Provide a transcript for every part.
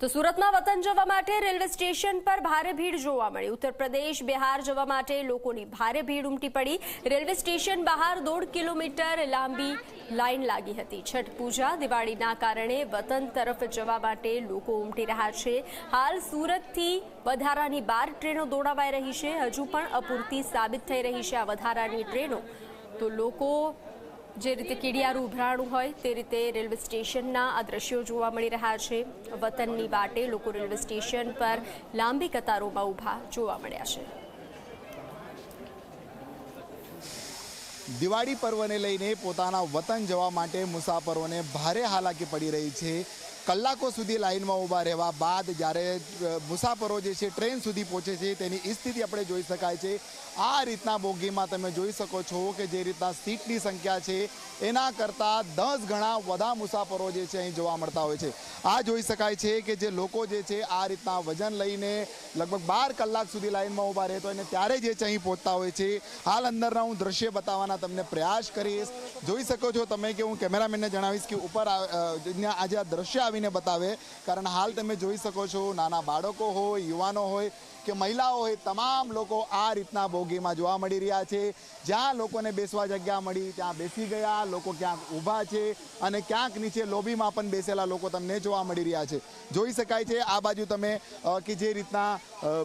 તો સુરતમાં વતન જવા માટે રેલવે સ્ટેશન પર ભારે ભીડ જોવા મળી. ઉત્તર પ્રદેશ બિહાર જવા માટે લોકોની ભારે ભીડ ઉમટી પડી. રેલવે સ્ટેશન બહાર દોઢ કિલોમીટર લાંબી લાઈન લાગી હતી. છઠ પૂજા દિવાળીના કારણે વતન તરફ જવા માટે લોકો ઉમટી રહ્યા છે. હાલ સુરતથી વધારાની બાર ટ્રેનો દોડાવાઈ રહી છે. હજુ પણ અપૂરતી સાબિત થઈ રહી છે આ વધારાની ટ્રેનો. તો લોકો જે રીતે કીડિયારું ઉભરાણું હોય તે રીતે રેલવે સ્ટેશનના આ દ્રશ્યો જોવા મળી રહ્યા છે. વતનની વાટે લોકો રેલવે સ્ટેશન પર લાંબી કતારોમાં ઊભા જોવા મળ્યા છે. દિવાળી પર્વને લઈને પોતાના વતન જવા માટે મુસાફરોને ભારે હાલાકી પડી રહી છે. કલાકો સુધી લાઇનમાં ઊભા રહેવા બાદ જ્યારે મુસાફરો જે છે ટ્રેન સુધી પહોંચે છે, તેની સ્થિતિ આપણે જોઈ શકાય છે. આ રીતના બોગીમાં તમે જોઈ શકો છો કે જે રીતના સીટની સંખ્યા છે, એના કરતાં દસ ગણા વધા મુસાફરો જે છે અહીં જોવા મળતા હોય છે. આ જોઈ શકાય છે કે જે લોકો જે છે આ રીતના વજન લઈને લગભગ બાર કલાક સુધી લાઇનમાં ઊભા રહેતો હોય ને ત્યારે જે છે અહીં પહોંચતા હોય છે. હાલ અંદરના હું દ્રશ્ય બતાવવાના તમને પ્રયાસ કરીશ. જોઈ શકો છો તમે કે હું કેમેરામેનને જણાવીશ કે ઉપર આજે આ દ્રશ્ય આવીને બતાવે. કારણ હાલ તમે જોઈ શકો છો, નાના બાળકો હોય, યુવાનો હોય કે મહિલાઓ હોય, તમામ લોકો આ રીતના બોગીમાં જોવા મળી રહ્યા છે. જ્યાં લોકોને બેસવા જગ્યા મળી, ત્યાં બેસી ગયા, લોકો ક્યાંક ઊભા છે અને ક્યાંક નીચે લોબીમાં પણ બેસેલા લોકો તમને જોવા મળી રહ્યા છે. જોઈ શકાય છે, આ બાજુ તમે કે જે રીતના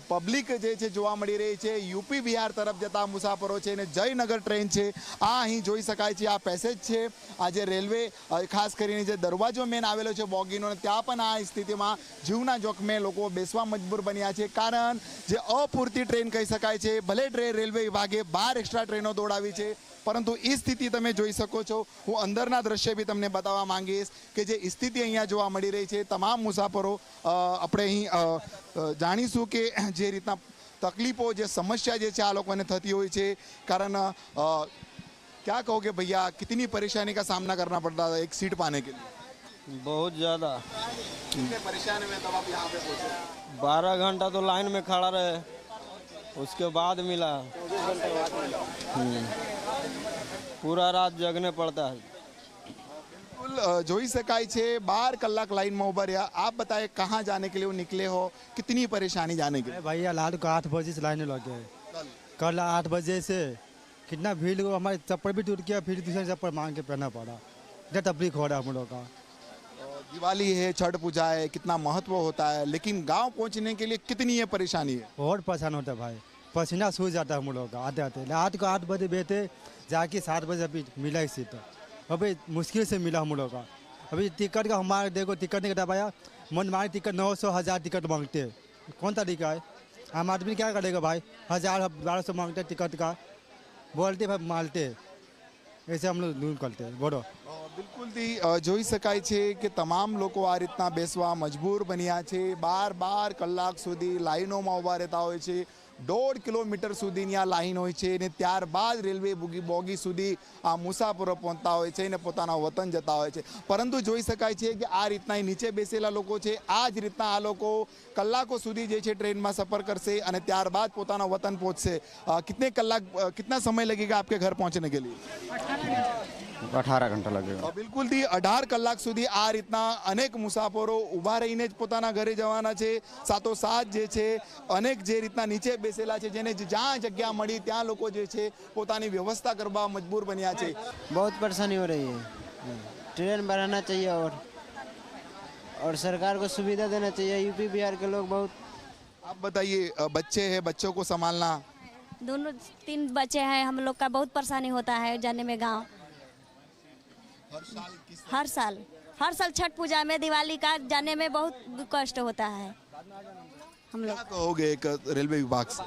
પબ્લિક જે છે જોવા મળી રહી છે, યુપી બિહાર તરફ જતા મુસાફરો છે અને જયનગર ટ્રેન છે, આ અહીં જોઈ શકાય છે, આ પેસેજ છે. આ જે રેલવે ખાસ કરીને જે દરવાજો મેન આવેલો છે, બોગીનો ત્યાં પણ આ સ્થિતિમાં જીવના જોખમે લોકો બેસવા મજબૂર બન્યા છે કારણ જે અપૂરતી ટ્રેન કહી શકાય છે ભલે ટ્રેન રેલવે વિભાગે બાર એક્સ્ટ્રા ટ્રેનો દોડાવી છે પરંતુ એ સ્થિતિ તમે જોઈ શકો છો હું અંદરના દ્રશ્ય બી તમને બતાવવા માંગીશ કે જે સ્થિતિ અહીંયા જોવા મળી રહી છે તમામ મુસાફરો અ, આપણે અહીં અ, અ, જાણીશું કે જે રીતના તકલીફો જે સમસ્યા જે છે આ લોકોને થતી હોય છે કારણ અ, क्या कहोगे भैया कितनी परेशानी का सामना करना पड़ता था एक सीट पाने के लिए बहुत ज़्यादा कितने परेशानी में तब आप यहाँ पे पहुंचे बारह घंटा तो लाइन में खड़ा रहे उसके बाद मिला हम्म। पूरा रात जगने पड़ता है बिल्कुल अ, જોઈ શકાય છે બાર કલાક લાઈનમાં ઉભા રહ્યા આપ बताए कहाँ जाने के लिए वो निकले हो कितनी परेशानी जाने के लिए अरे भैया रात को आठ बजे से लाइन लग गए कल कल आठ बजे से कितना भीड़ हुआ हमारे चप्पल भी टूट गया फिर दूसरे चप्पल मांग के पहनना पड़ा इतना तकलीफ हो रहा है हम लोग का दिवाली है, छठ पूजा है, कितना महत्व होता है, लेकिन गाँव पहुँचने के लिए कितनी ये परेशानी है? बहुत परेशान होता है भाई। पसीना सूझ जाता है हम लोग आते आते। रात को आठ बजे बैठे, जाके सात बजे अभी मिला ही सीट अभी मुश्किल से मिला हम लोग का। अभी टिकट का हमारे, देखो, टिकट नहीं कटा पाया। मन मारे टिकट नौ सौ हज़ार टिकट मांगते हैं। कौन तरीका है? आम आदमी क्या करेगा भाई? हज़ार, बारह सौ मांगते टिकट का। बोलते भाई मारते ऐसे એસે હમણાં દૂર કરતે. બોડો બિલકુલથી જોઈ શકાય છે કે તમામ લોકો આ રીતના બેસવા મજબૂર બન્યા છે. બાર બાર કલાક સુધી લાઇનોમાં ઊભા રહેતા હોય છે. દોઢ કિલોમીટર સુધીની આ લાઈન હોય છે અને ત્યારબાદ રેલવે બોગી બોગી સુધી આ મુસાફરો પહોંચતા હોય છે અને પોતાના વતન જતા હોય છે પરંતુ જોઈ શકાય છે કે આ રીતના અહીં નીચે બેસેલા લોકો છે આ જ રીતના આ લોકો કલાકો સુધી જે છે ટ્રેનમાં સફર કરશે અને ત્યારબાદ પોતાના વતન પહોંચશે અ, कितने कलाक अ, कितना समय लगेगा आपके घर पहुंचने के लिए अठारह घंटा लगेगा બિલકુલથી અઢાર કલાક સુધી આ રીતના અનેક મુસાફરો ઊભા રહીને જ પોતાના ઘરે જવાના છે સાથોસાથ જે છે અનેક જે રીતના નીચે બેસેલા છે જેને જ્યાં જગ્યા મળી ત્યાં લોકો જે છે પોતાની વ્યવસ્થા કરવા મજબૂર બન્યા છે बहुत परेशानी हो रही है ट्रेन बढ़ाना चाहिए और और सरकार को सुविधा देना चाहिए यूपी बिहार के लोग बहुत आप बताइए अ, बच्चे हैं बच्चों को संभालना दोनों तीन बच्चे हैं हम लोग का बहुत परेशानी होता है जाने में गांव हर साल हर साल। छठ पूजा में दिवाली का जाने में बहुत कष्ट होता है। हम लोग। कहोगे एक रेलवे विभाग से?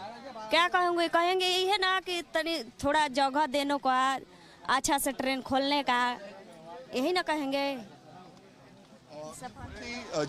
क्या कहेंगे? कहेंगे यही है ना कि तनी थोड़ा जगह देने का अच्छा से ट्रेन खोलने का यही ना कहेंगे।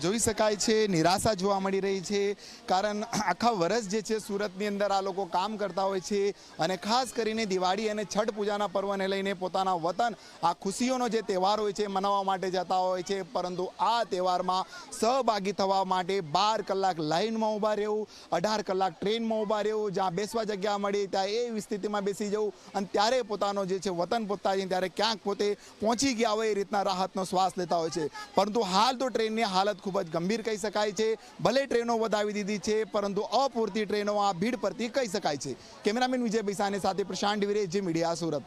જોઈ શકાય છે, નિરાશા જોવા મળી રહી છે. કારણ આખા વર્ષ જે છે સુરતની અંદર આ લોકો કામ કરતા હોય છે અને ખાસ કરીને દિવાળી અને છઠ પૂજાના પર્વને લઈને પોતાના વતન, આ ખુશીઓનો જે તહેવાર હોય છે મનાવવા માટે જતા હોય છે. પરંતુ આ તહેવારમાં સહભાગી થવા માટે બાર કલાક લાઇનમાં ઊભા રહેવું, અઢાર કલાક ટ્રેનમાં ઊભા રહેવું, જ્યાં બેસવા જગ્યા મળી ત્યાં એવી સ્થિતિમાં બેસી જવું અને ત્યારે પોતાનો જે છે વતન પોતા ત્યારે ક્યાંક પોતે પહોંચી ગયા હોય એ રીતના રાહતનો શ્વાસ લેતા હોય છે. પરંતુ હાલ તો ટ્રેનની હાલત ખૂબ જ ગંભીર કહી શકાય છે. ભલે ટ્રેનો વધાવી દીધી છે, પરંતુ અપૂરતી ટ્રેનો આ ભીડ પરથી કહી શકાય છે. કેમેરામેન વિજય બિસાને સાથે પ્રશાંત ડિવિરે જે મીડિયા સુરત.